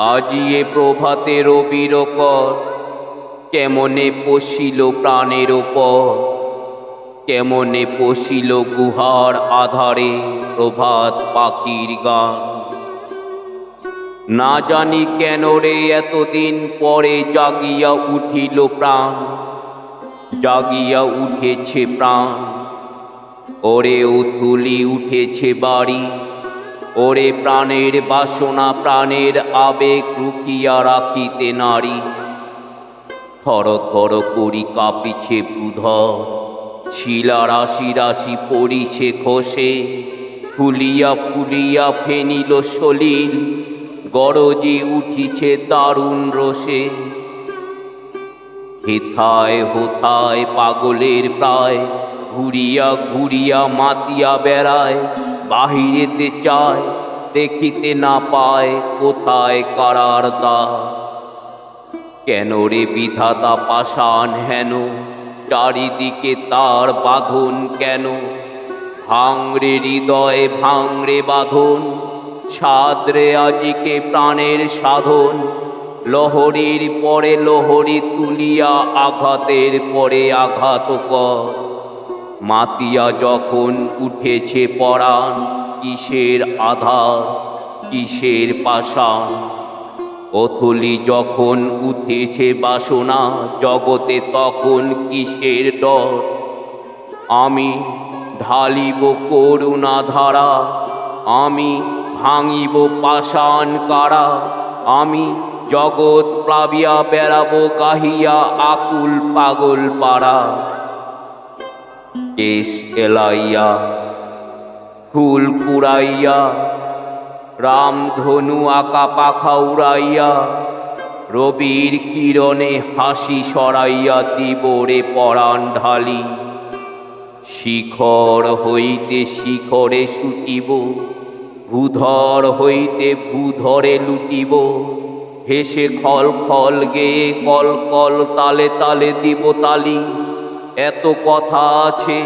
আজি এ প্রভাতে রবির কেমনে পশিল প্রাণের ওপর কেমনে পশিল গুহার আধারে প্রভাত পাখির গান? না জানি কেন রে এতদিন পরে জাগিয়া উঠিল প্রাণ, জাগিয়া উঠেছে প্রাণ। ওরে উথুলি উঠেছে বাড়ি ওরে প্রাণের বাসনা, প্রাণের আবেগ রুকিয়া রাখিতে নারী। থর থর করি কাঁপিছে বুধর শিলা রাশি রাশি পড়িছে খসে, ফুলিয়া ফুলিয়া ফেনিল সলিল, গরজে উঠিছে দারুণ রসে। হেথায় হোথায় পাগলের প্রায়, ঘুরিয়া ঘুরিয়া মাতিয়া বেড়ায় বাহিরেতে চায়, দেখিতে না পায় কোথায় কারার দা কেন রে বিধাতা পাষাণ হেন? চারিদিকে তার বাঁধন কেন? ভাঙরে হৃদয়ে ভাঙরে বাঁধন সাদরে আজিকে প্রাণের সাধন। লহরীর পরে লহরী তুলিয়া আঘাতের পরে আঘাত কর। মাতিয়া যখন উঠেছে পরাণ, কিসের আধার, কিসের পাষাণ? অথলি যখন উঠেছে বাসনা, জগতে তখন কিসের ডর? আমি ঢালিব করুণা ধারা আমি ভাঙিব পাষাণ কারা? আমি জগৎ প্লাবিয়া বেড়াবো কাহিয়া আকুল পাগল পাড়া। কেশ এলাইয়া, ফুল কুড়াইয়া, রামধনু আঁকা পাখা উড়াইয়া, রবির কিরণে হাসি সরাইয়া দিবরে পরাণ ঢালি। শিখর হইতে শিখরে শুটিব ভূধর হইতে ভূধরে লুটিব, হেসে খল খল গেয়ে কল কল তালে তালে দিব তালি। এত কথা আছে,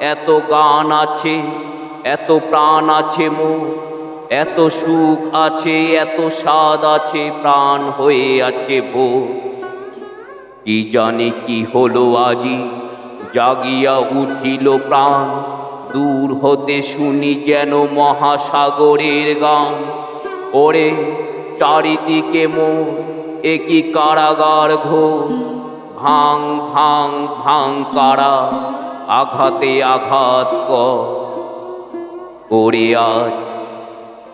এত গান আছে, এত প্রাণ আছে মো। এত সুখ আছে, এত স্বাদ আছে, প্রাণ হয়ে আছে ভো। কি জানে কি হলো আজি? জাগিয়া উঠিল প্রাণ। দূর হতে শুনি যেন মহাসাগরের গান। ওরে, চারিদিকে মো একই কারাগার ঘোর ভাং ভাং ভাং কারা আঘাতে আঘাত করে আজ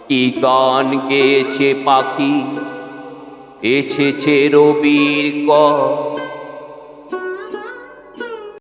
কি গান গেছে পাখি? এসেছে রবির ক